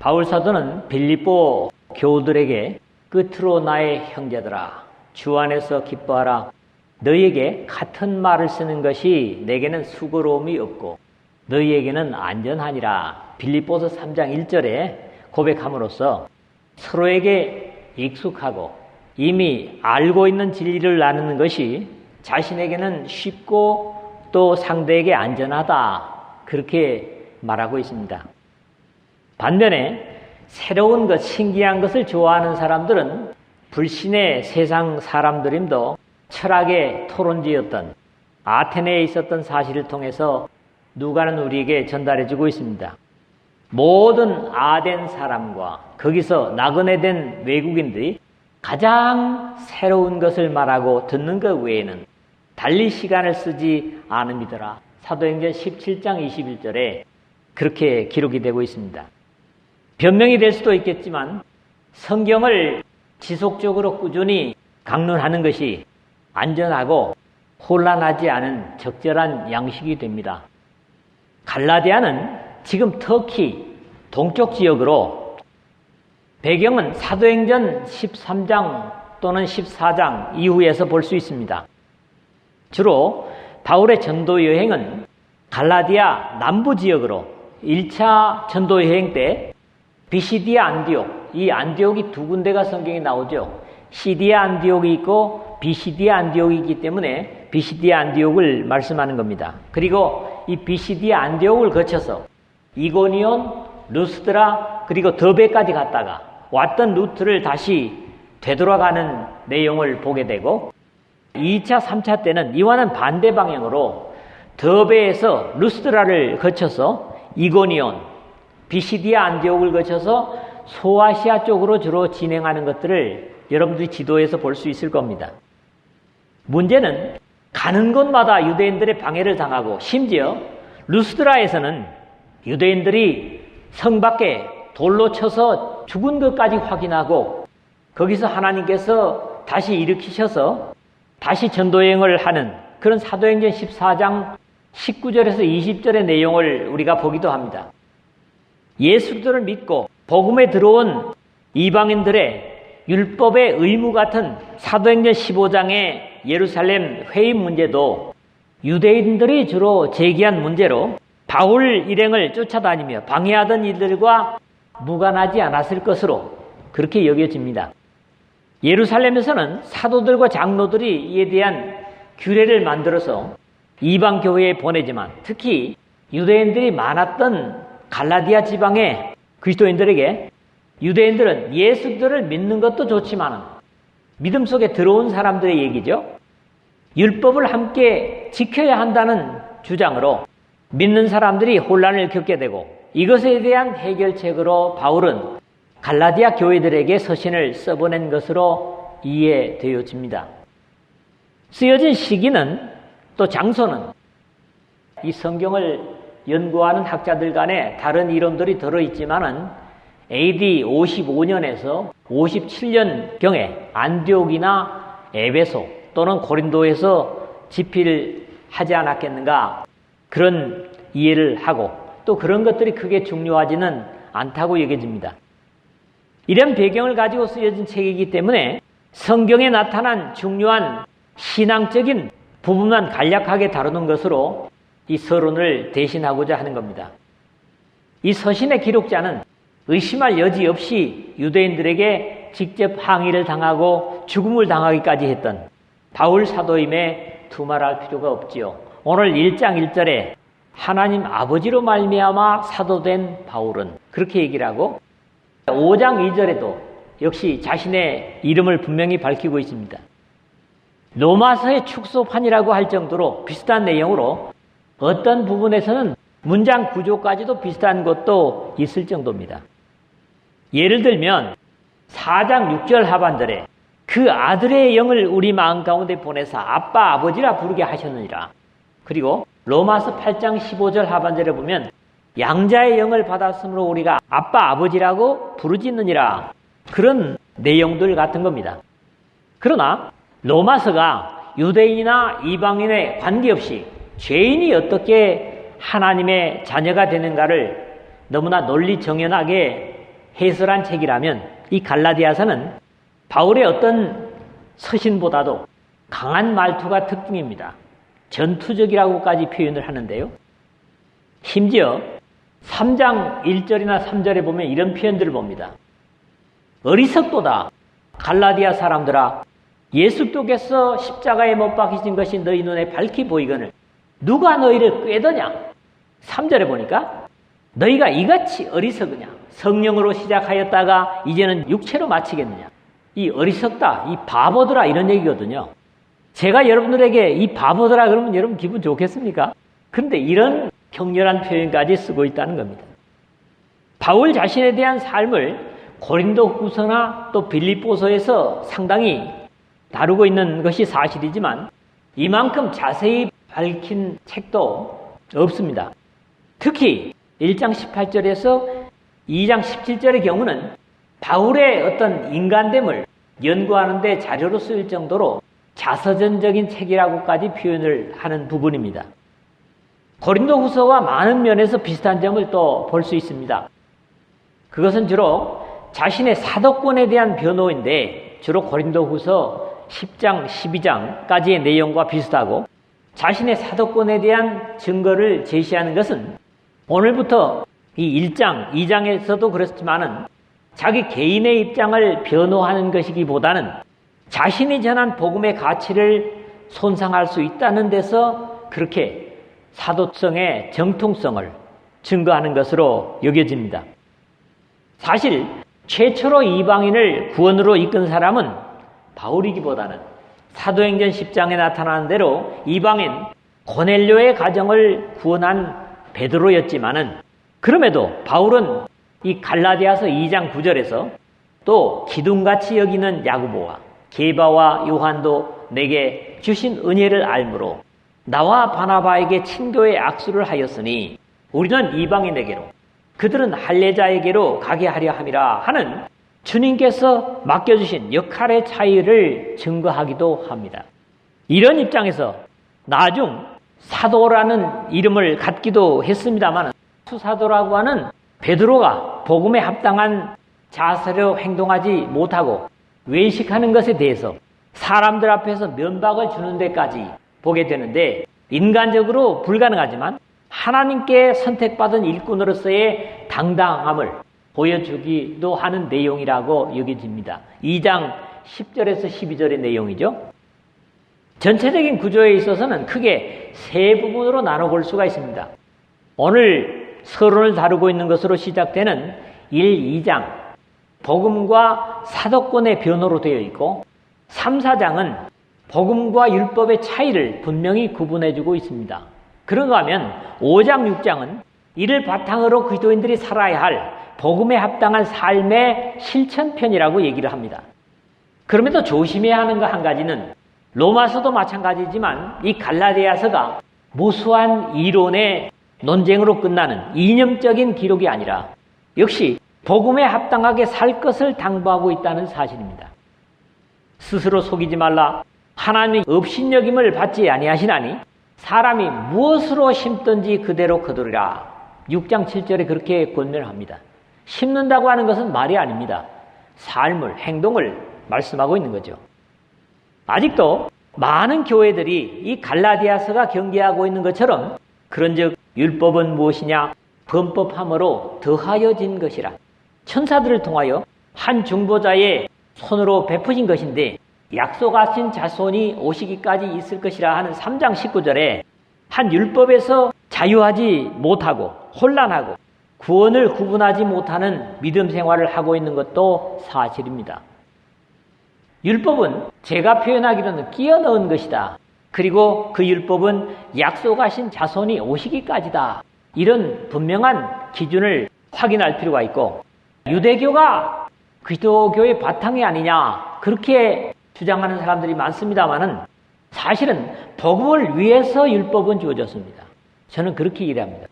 바울 사도는 빌립보 교우들에게 끝으로 나의 형제들아 주 안에서 기뻐하라. 너희에게 같은 말을 쓰는 것이 내게는 수고로움이 없고 너희에게는 안전하니라. 빌립보서 3장 1절에 고백함으로써 서로에게 익숙하고 이미 알고 있는 진리를 나누는 것이 자신에게는 쉽고 또 상대에게 안전하다. 그렇게 말하고 있습니다. 반면에 새로운 것, 신기한 것을 좋아하는 사람들은 불신의 세상 사람들임도 철학의 토론지였던 아테네에 있었던 사실을 통해서 누가는 우리에게 전달해 주고 있습니다. 모든 아덴 사람과 거기서 나그네 된 외국인들이 가장 새로운 것을 말하고 듣는 것 외에는 달리 시간을 쓰지 않음이더라. 사도행전 17장 21절에 그렇게 기록이 되고 있습니다. 변명이 될 수도 있겠지만 성경을 지속적으로 꾸준히 강론하는 것이 안전하고 혼란하지 않은 적절한 양식이 됩니다. 갈라디아는 지금 터키 동쪽 지역으로 배경은 사도행전 13장 또는 14장 이후에서 볼 수 있습니다. 주로 바울의 전도 여행은 갈라디아 남부 지역으로 1차 전도 여행 때 비시디아 안디옥, 이 안디옥이 두 군데가 성경에 나오죠. 시디아 안디옥이 있고 비시디아 안디옥이 있기 때문에 비시디아 안디옥을 말씀하는 겁니다. 그리고 이 비시디아 안디옥을 거쳐서 이고니온, 루스드라 그리고 더베까지 갔다가 왔던 루트를 다시 되돌아가는 내용을 보게 되고 2차, 3차 때는 이와는 반대 방향으로 더베에서 루스드라를 거쳐서 이고니온, 비시디아 안디옥을 거쳐서 소아시아 쪽으로 주로 진행하는 것들을 여러분들이 지도에서 볼 수 있을 겁니다. 문제는 가는 곳마다 유대인들의 방해를 당하고 심지어 루스드라에서는 유대인들이 성 밖에 돌로 쳐서 죽은 것까지 확인하고 거기서 하나님께서 다시 일으키셔서 다시 전도여행을 하는 그런 사도행전 14장 19절에서 20절의 내용을 우리가 보기도 합니다. 예수들을 믿고 복음에 들어온 이방인들의 율법의 의무 같은 사도행전 15장의 예루살렘 회임 문제도 유대인들이 주로 제기한 문제로 바울 일행을 쫓아다니며 방해하던 일들과 무관하지 않았을 것으로 그렇게 여겨집니다. 예루살렘에서는 사도들과 장로들이 이에 대한 규례를 만들어서 이방 교회에 보내지만 특히 유대인들이 많았던 갈라디아 지방의 그리스도인들에게 유대인들은 예수들을 믿는 것도 좋지만 믿음 속에 들어온 사람들의 얘기죠. 율법을 함께 지켜야 한다는 주장으로 믿는 사람들이 혼란을 겪게 되고 이것에 대한 해결책으로 바울은 갈라디아 교회들에게 서신을 써보낸 것으로 이해되어집니다. 쓰여진 시기는 또 장소는 이 성경을 연구하는 학자들 간에 다른 이론들이 들어있지만은 AD 55년에서 57년경에 안디옥이나 에베소 또는 고린도에서 집필 하지 않았겠는가 그런 이해를 하고 또 그런 것들이 크게 중요하지는 않다고 여겨집니다. 이런 배경을 가지고 쓰여진 책이기 때문에 성경에 나타난 중요한 신앙적인 부분만 간략하게 다루는 것으로 이 서론을 대신하고자 하는 겁니다. 이 서신의 기록자는 의심할 여지 없이 유대인들에게 직접 항의를 당하고 죽음을 당하기까지 했던 바울 사도임에 두말할 필요가 없지요. 오늘 1장 1절에 하나님 아버지로 말미암아 사도된 바울은 그렇게 얘기를 하고 5장 2절에도 역시 자신의 이름을 분명히 밝히고 있습니다. 로마서의 축소판이라고 할 정도로 비슷한 내용으로 어떤 부분에서는 문장 구조까지도 비슷한 것도 있을 정도입니다. 예를 들면 4장 6절 하반절에 그 아들의 영을 우리 마음 가운데 보내사 아빠 아버지라 부르게 하셨느니라. 그리고 로마서 8장 15절 하반절에 보면 양자의 영을 받았으므로 우리가 아빠 아버지라고 부르짖느니라. 그런 내용들 같은 겁니다. 그러나 로마서가 유대인이나 이방인에 관계없이 죄인이 어떻게 하나님의 자녀가 되는가를 너무나 논리 정연하게 해설한 책이라면 이 갈라디아서는 바울의 어떤 서신보다도 강한 말투가 특징입니다. 전투적이라고까지 표현을 하는데요. 심지어 3장 1절이나 3절에 보면 이런 표현들을 봅니다. 어리석도다. 갈라디아 사람들아. 예수께서 십자가에 못 박히신 것이 너희 눈에 밝히 보이거늘 누가 너희를 꾀더냐? 3절에 보니까 너희가 이같이 어리석으냐? 성령으로 시작하였다가 이제는 육체로 마치겠느냐? 이 어리석다, 이 바보들아 이런 얘기거든요. 제가 여러분들에게 이 바보들아 그러면 여러분 기분 좋겠습니까? 그런데 이런 격렬한 표현까지 쓰고 있다는 겁니다. 바울 자신에 대한 삶을 고린도 후서나 또 빌립보서에서 상당히 다루고 있는 것이 사실이지만 이만큼 자세히 밝힌 책도 없습니다. 특히 1장 18절에서 2장 17절의 경우는 바울의 어떤 인간됨을 연구하는데 자료로 쓰일 정도로 자서전적인 책이라고까지 표현을 하는 부분입니다. 고린도 후서와 많은 면에서 비슷한 점을 또 볼 수 있습니다. 그것은 주로 자신의 사도권에 대한 변호인데 주로 고린도 후서 10장, 12장까지의 내용과 비슷하고 자신의 사도권에 대한 증거를 제시하는 것은 오늘부터 이 1장, 2장에서도 그렇지만은 자기 개인의 입장을 변호하는 것이기보다는 자신이 전한 복음의 가치를 손상할 수 있다는 데서 그렇게 사도성의 정통성을 증거하는 것으로 여겨집니다. 사실 최초로 이방인을 구원으로 이끈 사람은 바울이기보다는 사도행전 10장에 나타나는 대로 이방인 고넬료의 가정을 구원한 베드로였지만은 그럼에도 바울은 이 갈라디아서 2장 9절에서 또 기둥같이 여기는 야구보와 게바와 요한도 내게 주신 은혜를 알므로 나와 바나바에게 친교의 악수를 하였으니 우리는 이방인에게로 그들은 할례자에게로 가게 하려 함이라 하는 주님께서 맡겨주신 역할의 차이를 증거하기도 합니다. 이런 입장에서 나중 사도라는 이름을 갖기도 했습니다만 수사도라고 하는 베드로가 복음에 합당한 자세로 행동하지 못하고 외식하는 것에 대해서 사람들 앞에서 면박을 주는 데까지 보게 되는데 인간적으로 불가능하지만 하나님께 선택받은 일꾼으로서의 당당함을 보여주기도 하는 내용이라고 여겨집니다. 2장 10절에서 12절의 내용이죠. 전체적인 구조에 있어서는 크게 세 부분으로 나눠 볼 수가 있습니다. 오늘 서론을 다루고 있는 것으로 시작되는 1, 2장, 복음과 사도권의 변호로 되어 있고 3, 4장은 복음과 율법의 차이를 분명히 구분해주고 있습니다. 그런가 하면 5장, 6장은 이를 바탕으로 그리스도인들이 살아야 할 복음에 합당한 삶의 실천편이라고 얘기를 합니다. 그럼에도 조심해야 하는 거한 가지는 로마서도 마찬가지지만 이 갈라디아서가 무수한 이론의 논쟁으로 끝나는 이념적인 기록이 아니라 역시 복음에 합당하게 살 것을 당부하고 있다는 사실입니다. 스스로 속이지 말라. 하나님의 업신여김을 받지 아니하시나니 사람이 무엇으로 심든지 그대로 거두리라. 6장 7절에 그렇게 권면합니다. 심는다고 하는 것은 말이 아닙니다. 삶을, 행동을 말씀하고 있는 거죠. 아직도 많은 교회들이 이 갈라디아서가 경계하고 있는 것처럼 그런즉 율법은 무엇이냐 범법함으로 더하여진 것이라 천사들을 통하여 한 중보자의 손으로 베푸신 것인데 약속하신 자손이 오시기까지 있을 것이라 하는 3장 19절에 한 율법에서 자유하지 못하고 혼란하고 구원을 구분하지 못하는 믿음 생활을 하고 있는 것도 사실입니다. 율법은 제가 표현하기로는 끼어 넣은 것이다. 그리고 그 율법은 약속하신 자손이 오시기까지다. 이런 분명한 기준을 확인할 필요가 있고 유대교가 그리스도교의 바탕이 아니냐 그렇게 주장하는 사람들이 많습니다만은 사실은 복음을 위해서 율법은 주어졌습니다. 저는 그렇게 이해합니다.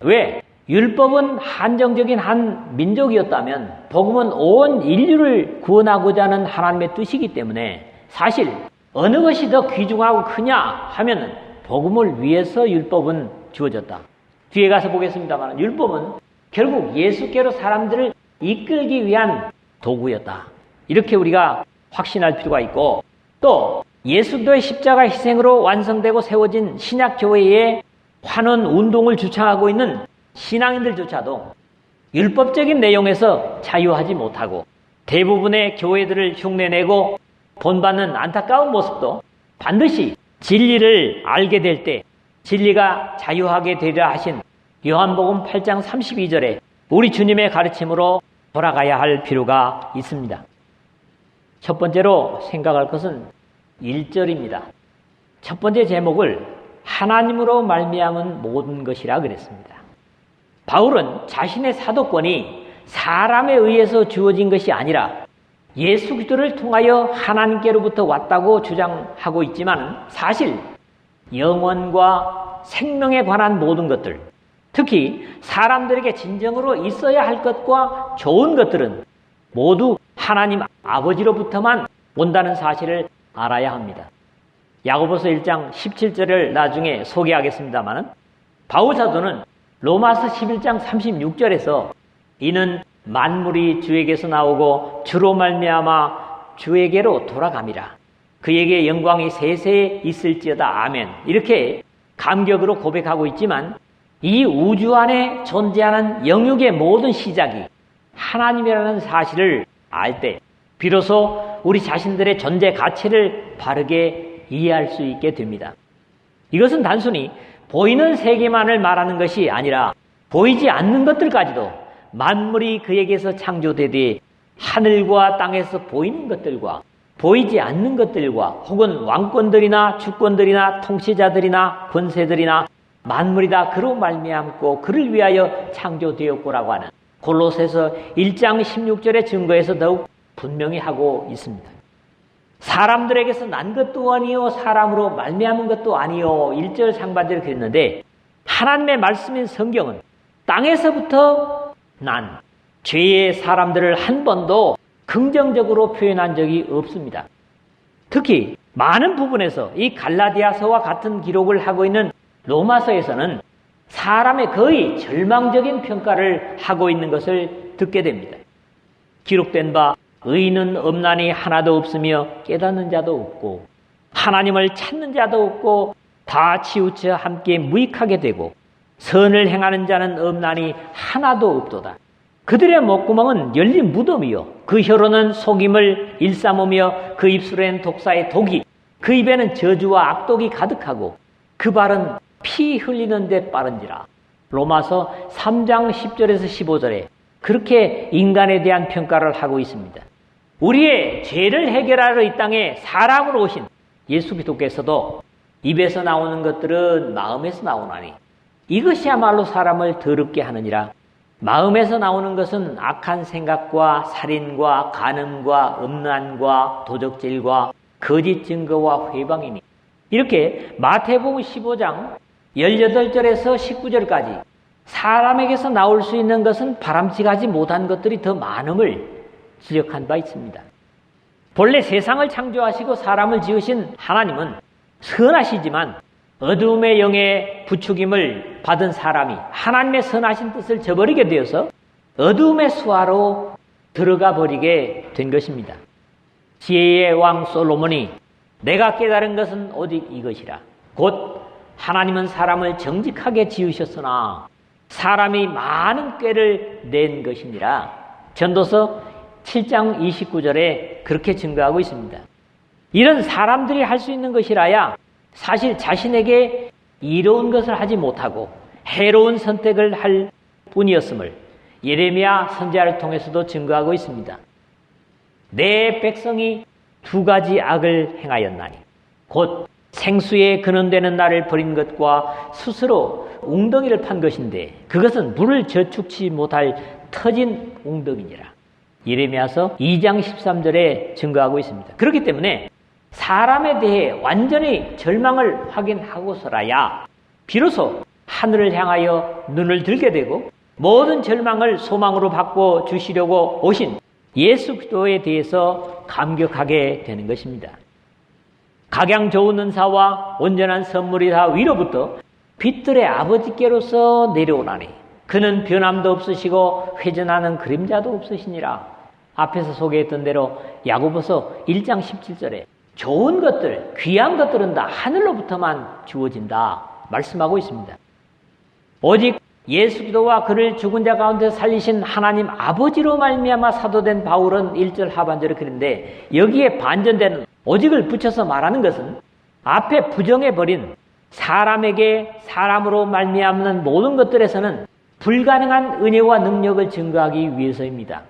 왜? 율법은 한정적인 한 민족이었다면 복음은 온 인류를 구원하고자 하는 하나님의 뜻이기 때문에 사실 어느 것이 더 귀중하고 크냐 하면은 복음을 위해서 율법은 주어졌다. 뒤에 가서 보겠습니다만 율법은 결국 예수께로 사람들을 이끌기 위한 도구였다. 이렇게 우리가 확신할 필요가 있고 또 예수도의 십자가 희생으로 완성되고 세워진 신약 교회의 환원 운동을 주창하고 있는 신앙인들조차도 율법적인 내용에서 자유하지 못하고 대부분의 교회들을 흉내내고 본받는 안타까운 모습도 반드시 진리를 알게 될 때 진리가 자유하게 되리라 하신 요한복음 8장 32절에 우리 주님의 가르침으로 돌아가야 할 필요가 있습니다. 첫 번째로 생각할 것은 1절입니다. 첫 번째 제목을 하나님으로 말미암은 모든 것이라 그랬습니다. 바울은 자신의 사도권이 사람에 의해서 주어진 것이 아니라 예수 그리스도를 통하여 하나님께로부터 왔다고 주장하고 있지만 사실 영원과 생명에 관한 모든 것들, 특히 사람들에게 진정으로 있어야 할 것과 좋은 것들은 모두 하나님 아버지로부터만 온다는 사실을 알아야 합니다. 야고보서 1장 17절을 나중에 소개하겠습니다만 바울 사도는 로마서 11장 36절에서 이는 만물이 주에게서 나오고 주로 말미암아 주에게로 돌아갑니다. 그에게 영광이 세세에 있을지어다 아멘. 이렇게 감격으로 고백하고 있지만 이 우주 안에 존재하는 영육의 모든 시작이 하나님이라는 사실을 알 때 비로소 우리 자신들의 존재 가치를 바르게 이해할 수 있게 됩니다. 이것은 단순히 보이는 세계만을 말하는 것이 아니라 보이지 않는 것들까지도 만물이 그에게서 창조되되 하늘과 땅에서 보이는 것들과 보이지 않는 것들과 혹은 왕권들이나 주권들이나 통치자들이나 권세들이나 만물이 다 그로 말미암고 그를 위하여 창조되었고라고 하는 골로새서 1장 16절의 증거에서 더욱 분명히 하고 있습니다. 사람들에게서 난 것도 아니요 사람으로 말미암은 것도 아니요 1절 상반절을 그렸는데 하나님의 말씀인 성경은 땅에서부터 난 죄의 사람들을 한 번도 긍정적으로 표현한 적이 없습니다. 특히 많은 부분에서 이 갈라디아서와 같은 기록을 하고 있는 로마서에서는 사람의 거의 절망적인 평가를 하고 있는 것을 듣게 됩니다. 기록된 바 의인은 없나니 하나도 없으며 깨닫는 자도 없고 하나님을 찾는 자도 없고 다 치우쳐 함께 무익하게 되고 선을 행하는 자는 없나니 하나도 없도다. 그들의 목구멍은 열린 무덤이요. 그 혀로는 속임을 일삼으며 그 입술엔 독사의 독이 그 입에는 저주와 악독이 가득하고 그 발은 피 흘리는 데 빠른지라. 로마서 3장 10절에서 15절에 그렇게 인간에 대한 평가를 하고 있습니다. 우리의 죄를 해결하러 이 땅에 사람으로 오신 예수 그리스도께서도 입에서 나오는 것들은 마음에서 나오나니 이것이야말로 사람을 더럽게 하느니라. 마음에서 나오는 것은 악한 생각과 살인과 간음과 음란과 도적질과 거짓 증거와 회방이니 이렇게 마태복음 15장 18절에서 19절까지 사람에게서 나올 수 있는 것은 바람직하지 못한 것들이 더 많음을 지적한 바 있습니다. 본래 세상을 창조하시고 사람을 지으신 하나님은 선하시지만 어둠의 영에 부추김을 받은 사람이 하나님의 선하신 뜻을 저버리게 되어서 어둠의 수하로 들어가 버리게 된 것입니다. 지혜의 왕 솔로몬이 내가 깨달은 것은 오직 이것이라. 곧 하나님은 사람을 정직하게 지으셨으나 사람이 많은 꾀를 낸 것이니라. 전도서 7장 29절에 그렇게 증거하고 있습니다. 이런 사람들이 할 수 있는 것이라야 사실 자신에게 이로운 것을 하지 못하고 해로운 선택을 할 뿐이었음을 예레미야 선지자를 통해서도 증거하고 있습니다. 내 백성이 두 가지 악을 행하였나니 곧 생수에 근원되는 나를 버린 것과 스스로 웅덩이를 판 것인데 그것은 물을 저축치 못할 터진 웅덩이니라. 예레미야서 2장 13절에 증거하고 있습니다. 그렇기 때문에 사람에 대해 완전히 절망을 확인하고서라야 비로소 하늘을 향하여 눈을 들게 되고 모든 절망을 소망으로 바꿔 주시려고 오신 예수 그리스도에 대해서 감격하게 되는 것입니다. 각양 좋은 은사와 온전한 선물이 다 위로부터 빛들의 아버지께로서 내려오나니 그 그는 변함도 없으시고 회전하는 그림자도 없으시니라. 앞에서 소개했던 대로 야고보서 1장 17절에 좋은 것들, 귀한 것들은 다 하늘로부터만 주어진다 말씀하고 있습니다. 오직 예수 기도와 그를 죽은 자 가운데 살리신 하나님 아버지로 말미암아 사도된 바울은 1절 하반절에 그런데 여기에 반전되는 오직을 붙여서 말하는 것은 앞에 부정해 버린 사람에게 사람으로 말미암는 모든 것들에서는 불가능한 은혜와 능력을 증거하기 위해서입니다.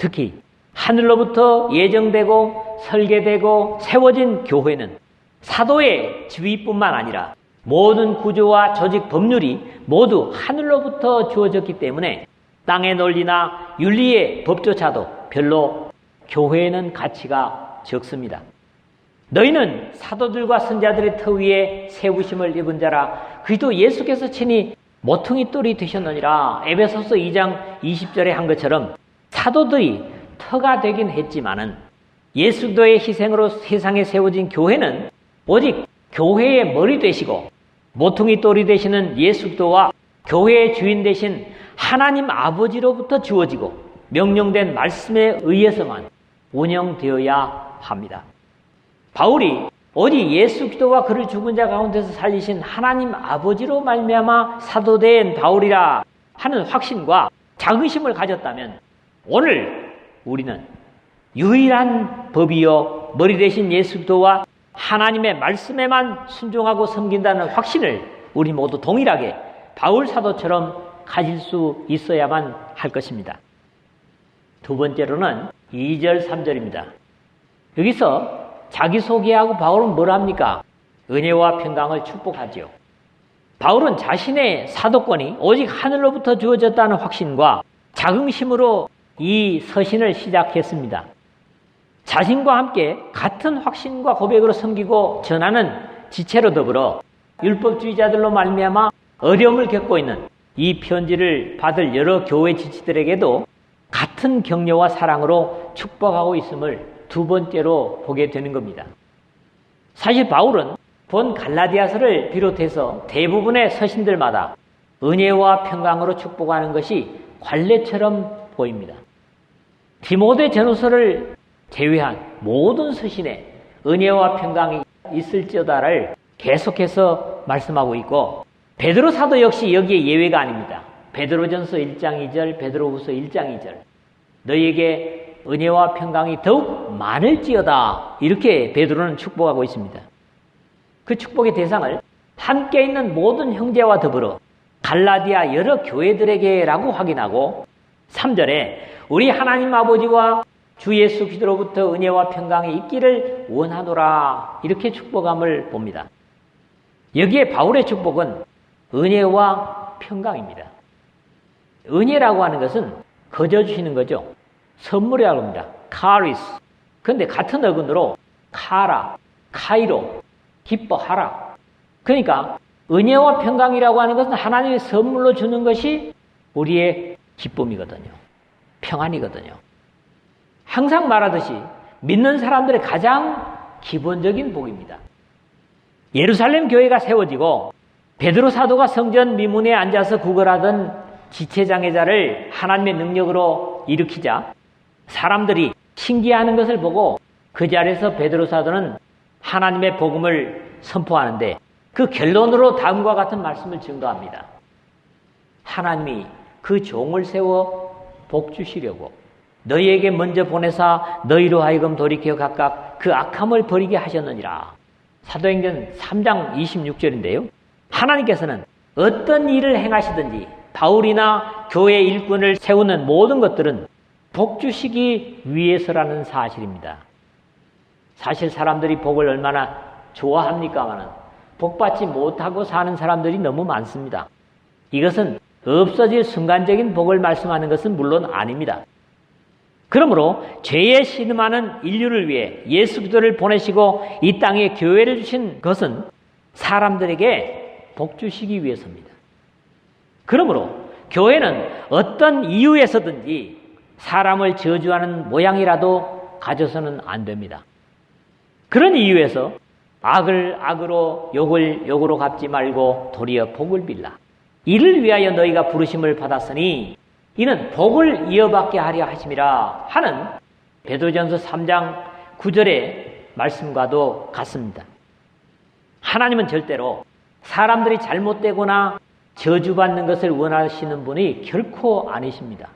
특히 하늘로부터 예정되고 설계되고 세워진 교회는 사도의 지위뿐만 아니라 모든 구조와 조직 법률이 모두 하늘로부터 주어졌기 때문에 땅의 논리나 윤리의 법조차도 별로 교회에는 가치가 적습니다. 너희는 사도들과 선자들의 터 위에 세우심을 입은 자라 그리도 예수께서 친히 모퉁이 똘이 되셨느니라 에베소서 2장 20절에 한 것처럼 사도들이 터가 되긴 했지만은 예수도의 희생으로 세상에 세워진 교회는 오직 교회의 머리 되시고 모퉁이 똘이 되시는 예수도와 교회의 주인 되신 하나님 아버지로부터 주어지고 명령된 말씀에 의해서만 운영되어야 합니다. 바울이 어디 예수 기도와 그를 죽은 자 가운데서 살리신 하나님 아버지로 말미암아 사도된 바울이라 하는 확신과 자긍심을 가졌다면 오늘 우리는 유일한 법이요 머리 대신 예수 기도와 하나님의 말씀에만 순종하고 섬긴다는 확신을 우리 모두 동일하게 바울 사도처럼 가질 수 있어야만 할 것입니다. 두 번째로는 2절, 3절입니다. 여기서 자기소개하고 바울은 뭘 합니까? 은혜와 평강을 축복하지요. 바울은 자신의 사도권이 오직 하늘로부터 주어졌다는 확신과 자긍심으로 이 서신을 시작했습니다. 자신과 함께 같은 확신과 고백으로 섬기고 전하는 지체로 더불어 율법주의자들로 말미암아 어려움을 겪고 있는 이 편지를 받을 여러 교회 지치들에게도 같은 격려와 사랑으로 축복하고 있음을 두 번째로 보게 되는 겁니다. 사실 바울은 본 갈라디아서를 비롯해서 대부분의 서신들마다 은혜와 평강으로 축복하는 것이 관례처럼 보입니다. 디모데 전후서를 제외한 모든 서신에 은혜와 평강이 있을지어다를 계속해서 말씀하고 있고 베드로 사도 역시 여기에 예외가 아닙니다. 베드로전서 1장 2절, 베드로후서 1장 2절. 너희에게 은혜와 평강이 더욱 많을지어다. 이렇게 베드로는 축복하고 있습니다. 그 축복의 대상을 함께 있는 모든 형제와 더불어 갈라디아 여러 교회들에게라고 확인하고 3절에 우리 하나님 아버지와 주 예수 그리스도로부터 은혜와 평강이 있기를 원하노라 이렇게 축복함을 봅니다. 여기에 바울의 축복은 은혜와 평강입니다. 은혜라고 하는 것은 거저 주시는 거죠. 선물이라고 합니다. 카리스. 그런데 같은 어근으로 카라, 카이로, 기뻐하라. 그러니까 은혜와 평강이라고 하는 것은 하나님의 선물로 주는 것이 우리의 기쁨이거든요. 평안이거든요. 항상 말하듯이 믿는 사람들의 가장 기본적인 복입니다. 예루살렘 교회가 세워지고 베드로 사도가 성전 미문에 앉아서 구걸하던 지체장애자를 하나님의 능력으로 일으키자 사람들이 신기해하는 것을 보고 그 자리에서 베드로 사도는 하나님의 복음을 선포하는데 그 결론으로 다음과 같은 말씀을 증거합니다. 하나님이 그 종을 세워 복 주시려고 너희에게 먼저 보내사 너희로 하여금 돌이켜 각각 그 악함을 버리게 하셨느니라. 사도행전 3장 26절인데요. 하나님께서는 어떤 일을 행하시든지 바울이나 교회 일꾼을 세우는 모든 것들은 복 주시기 위해서라는 사실입니다. 사실 사람들이 복을 얼마나 좋아합니까마는 복받지 못하고 사는 사람들이 너무 많습니다. 이것은 없어질 순간적인 복을 말씀하는 것은 물론 아닙니다. 그러므로 죄에 신음하는 인류를 위해 예수 그리스도를 보내시고 이 땅에 교회를 주신 것은 사람들에게 복 주시기 위해서입니다. 그러므로 교회는 어떤 이유에서든지 사람을 저주하는 모양이라도 가져서는 안 됩니다. 그런 이유에서 악을 악으로 욕을 욕으로 갚지 말고 도리어 복을 빌라. 이를 위하여 너희가 부르심을 받았으니 이는 복을 이어받게 하려 하심이라 하는 베드로전서 3장 9절의 말씀과도 같습니다. 하나님은 절대로 사람들이 잘못되거나 저주받는 것을 원하시는 분이 결코 아니십니다.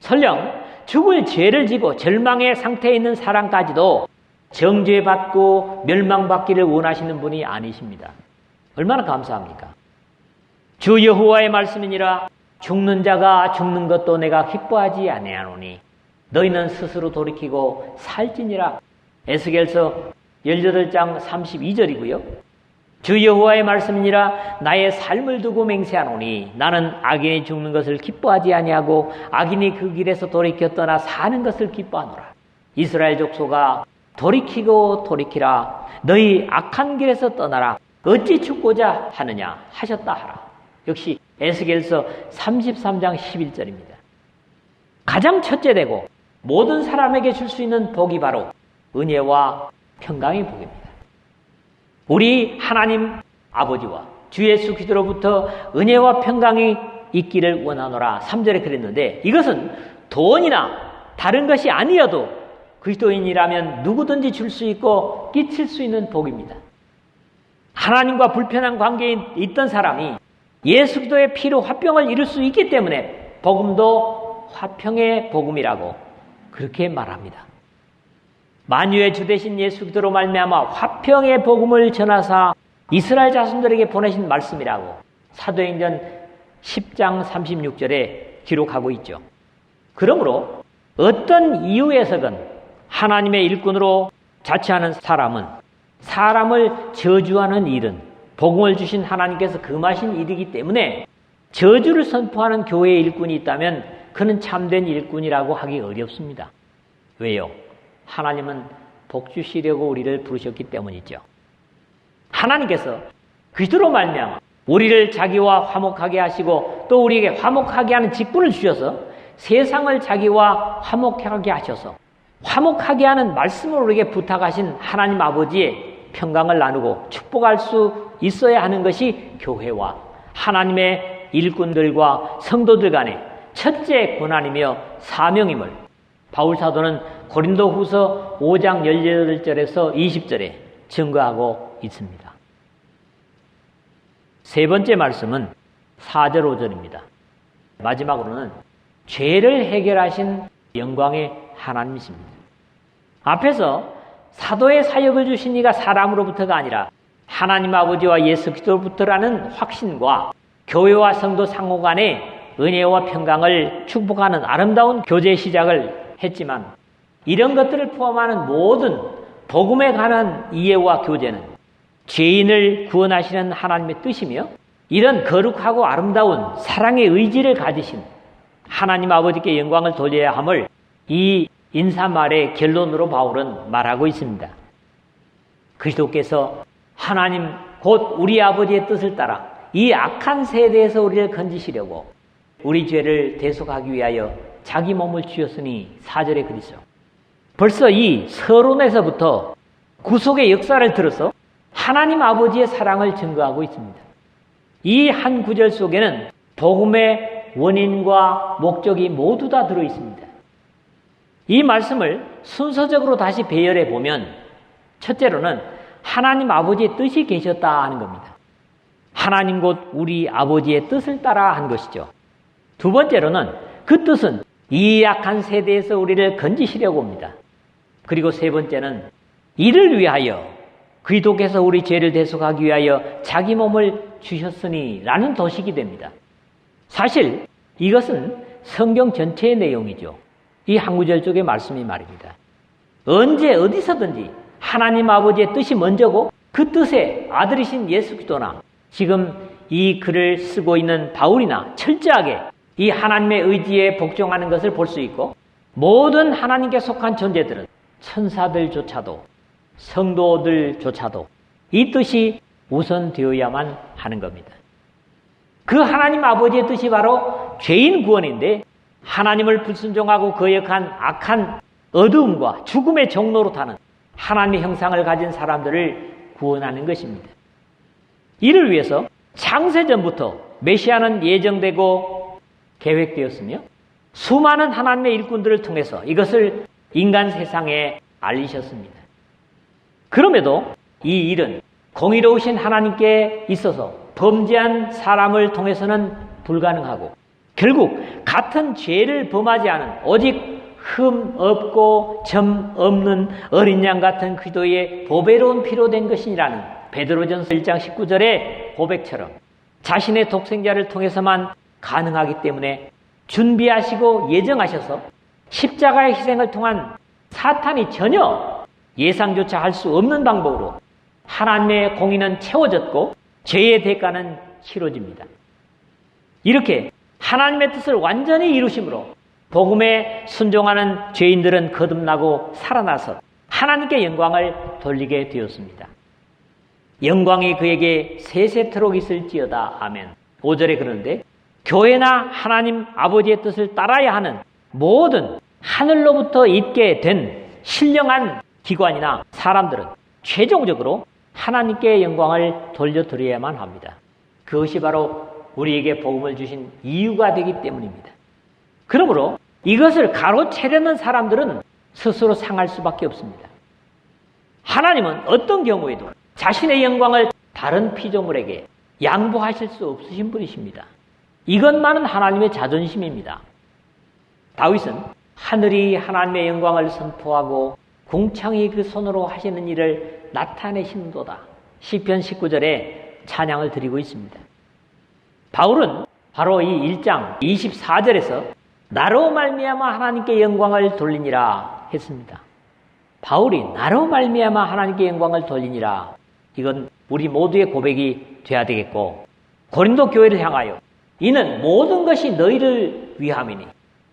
설령 죽을 죄를 지고 절망의 상태에 있는 사람까지도 정죄받고 멸망받기를 원하시는 분이 아니십니다. 얼마나 감사합니까? 주 여호와의 말씀이니라 죽는 자가 죽는 것도 내가 기뻐하지 아니하노니 너희는 스스로 돌이키고 살지니라 에스겔서 18장 32절이고요. 주 여호와의 말씀이니라 나의 삶을 두고 맹세하노니 나는 악인이 죽는 것을 기뻐하지 아니하고 악인이 그 길에서 돌이켜 떠나 사는 것을 기뻐하노라. 이스라엘 족소가 돌이키고 돌이키라 너희 악한 길에서 떠나라 어찌 죽고자 하느냐 하셨다 하라. 역시 에스겔서 33장 11절입니다. 가장 첫째 되고 모든 사람에게 줄 수 있는 복이 바로 은혜와 평강의 복입니다. 우리 하나님 아버지와 주 예수 그리스도로부터 은혜와 평강이 있기를 원하노라 3절에 그랬는데 이것은 돈이나 다른 것이 아니어도 그리스도인이라면 누구든지 줄 수 있고 끼칠 수 있는 복입니다. 하나님과 불편한 관계에 있던 사람이 예수 그리스도의 피로 화평을 이룰 수 있기 때문에 복음도 화평의 복음이라고 그렇게 말합니다. 만유의 주 대신 예수 그리스도로 말미암아 화평의 복음을 전하사 이스라엘 자손들에게 보내신 말씀이라고 사도행전 10장 36절에 기록하고 있죠. 그러므로 어떤 이유에서든 하나님의 일꾼으로 자처하는 사람은 사람을 저주하는 일은 복음을 주신 하나님께서 금하신 일이기 때문에 저주를 선포하는 교회의 일꾼이 있다면 그는 참된 일꾼이라고 하기 어렵습니다. 왜요? 하나님은 복 주시려고 우리를 부르셨기 때문이죠. 하나님께서 그리스도로 말미암아 우리를 자기와 화목하게 하시고 또 우리에게 화목하게 하는 직분을 주셔서 세상을 자기와 화목하게 하셔서 화목하게 하는 말씀을 우리에게 부탁하신 하나님 아버지의 평강을 나누고 축복할 수 있어야 하는 것이 교회와 하나님의 일꾼들과 성도들 간의 첫째 권한이며 사명임을 바울 사도는 고린도 후서 5장 18절에서 20절에 증거하고 있습니다. 세 번째 말씀은 4절 5절입니다. 마지막으로는 죄를 해결하신 영광의 하나님이십니다. 앞에서 사도의 사역을 주신 이가 사람으로부터가 아니라 하나님 아버지와 예수 그리스도로부터라는 확신과 교회와 성도 상호 간의 은혜와 평강을 축복하는 아름다운 교제 시작을 했지만 이런 것들을 포함하는 모든 복음에 관한 이해와 교제는 죄인을 구원하시는 하나님의 뜻이며 이런 거룩하고 아름다운 사랑의 의지를 가지신 하나님 아버지께 영광을 돌려야 함을 이 인사말의 결론으로 바울은 말하고 있습니다. 그리스도께서 하나님 곧 우리 아버지의 뜻을 따라 이 악한 세대에서 우리를 건지시려고 우리 죄를 대속하기 위하여 자기 몸을 주셨으니 사절에 그리죠. 벌써 이 서론에서부터 구속의 역사를 들어서 하나님 아버지의 사랑을 증거하고 있습니다. 이 한 구절 속에는 복음의 원인과 목적이 모두 다 들어 있습니다. 이 말씀을 순서적으로 다시 배열해 보면 첫째로는 하나님 아버지의 뜻이 계셨다 하는 겁니다. 하나님 곧 우리 아버지의 뜻을 따라 한 것이죠. 두 번째로는 그 뜻은 이 약한 세대에서 우리를 건지시려고 합니다. 그리고 세 번째는 이를 위하여 그리도께서 우리 죄를 대속하기 위하여 자기 몸을 주셨으니 라는 도식이 됩니다. 사실 이것은 성경 전체의 내용이죠. 이한 구절 쪽의 말씀이 말입니다. 언제 어디서든지 하나님 아버지의 뜻이 먼저고 그 뜻의 아들이신 예수 그리스도나 지금 이 글을 쓰고 있는 바울이나 철저하게 이 하나님의 의지에 복종하는 것을 볼 수 있고 모든 하나님께 속한 존재들은 천사들조차도 성도들조차도 이 뜻이 우선 되어야만 하는 겁니다. 그 하나님 아버지의 뜻이 바로 죄인 구원인데 하나님을 불순종하고 거역한 악한 어두움과 죽음의 종로로 타는 하나님의 형상을 가진 사람들을 구원하는 것입니다. 이를 위해서 창세전부터 메시아는 예정되고 계획되었으며 수많은 하나님의 일꾼들을 통해서 이것을 인간 세상에 알리셨습니다. 그럼에도 이 일은 공의로우신 하나님께 있어서 범죄한 사람을 통해서는 불가능하고 결국 같은 죄를 범하지 않은 오직 흠 없고 점 없는 어린 양 같은 그리도의 보배로운 피로 된 것이라는 베드로전서 1장 19절의 고백처럼 자신의 독생자를 통해서만 가능하기 때문에 준비하시고 예정하셔서 십자가의 희생을 통한 사탄이 전혀 예상조차 할 수 없는 방법으로 하나님의 공의는 채워졌고 죄의 대가는 치러집니다. 이렇게 하나님의 뜻을 완전히 이루심으로 복음에 순종하는 죄인들은 거듭나고 살아나서 하나님께 영광을 돌리게 되었습니다. 영광이 그에게 세세토록 있을지어다. 아멘. 5절에 그러는데 교회나 하나님 아버지의 뜻을 따라야 하는 모든 하늘로부터 있게 된 신령한 기관이나 사람들은 최종적으로 하나님께 영광을 돌려드려야만 합니다. 그것이 바로 우리에게 복음을 주신 이유가 되기 때문입니다. 그러므로 이것을 가로채려는 사람들은 스스로 상할 수밖에 없습니다. 하나님은 어떤 경우에도 자신의 영광을 다른 피조물에게 양보하실 수 없으신 분이십니다. 이것만은 하나님의 자존심입니다. 다윗은 하늘이 하나님의 영광을 선포하고 궁창이 그 손으로 하시는 일을 나타내신도다. 시편 19절에 찬양을 드리고 있습니다. 바울은 바로 이 1장 24절에서 나로 말미암아 하나님께 영광을 돌리니라 했습니다. 바울이 나로 말미암아 하나님께 영광을 돌리니라 이건 우리 모두의 고백이 돼야 되겠고 고린도 교회를 향하여 이는 모든 것이 너희를 위함이니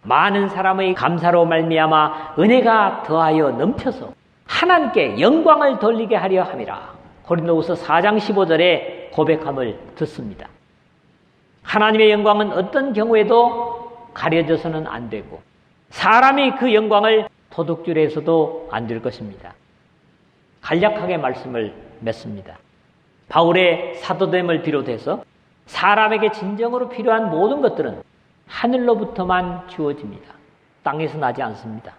많은 사람의 감사로 말미암아 은혜가 더하여 넘쳐서 하나님께 영광을 돌리게 하려 함이라. 고린도후서 4장 15절에 고백함을 듣습니다. 하나님의 영광은 어떤 경우에도 가려져서는 안 되고 사람이 그 영광을 도둑질해서도 안 될 것입니다. 간략하게 말씀을 맺습니다. 바울의 사도됨을 비롯해서 사람에게 진정으로 필요한 모든 것들은 하늘로부터만 주어집니다. 땅에서 나지 않습니다.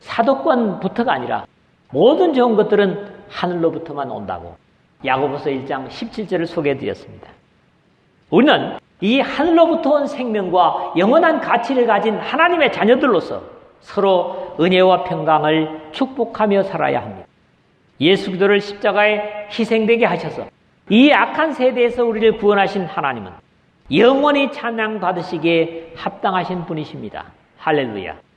사도권부터가 아니라 모든 좋은 것들은 하늘로부터만 온다고 야고보서 1장 17절을 소개해 드렸습니다. 우리는 이 하늘로부터 온 생명과 영원한 가치를 가진 하나님의 자녀들로서 서로 은혜와 평강을 축복하며 살아야 합니다. 예수 그리스도를 십자가에 희생되게 하셔서 이 악한 세대에서 우리를 구원하신 하나님은 영원히 찬양 받으시기에 합당하신 분이십니다. 할렐루야.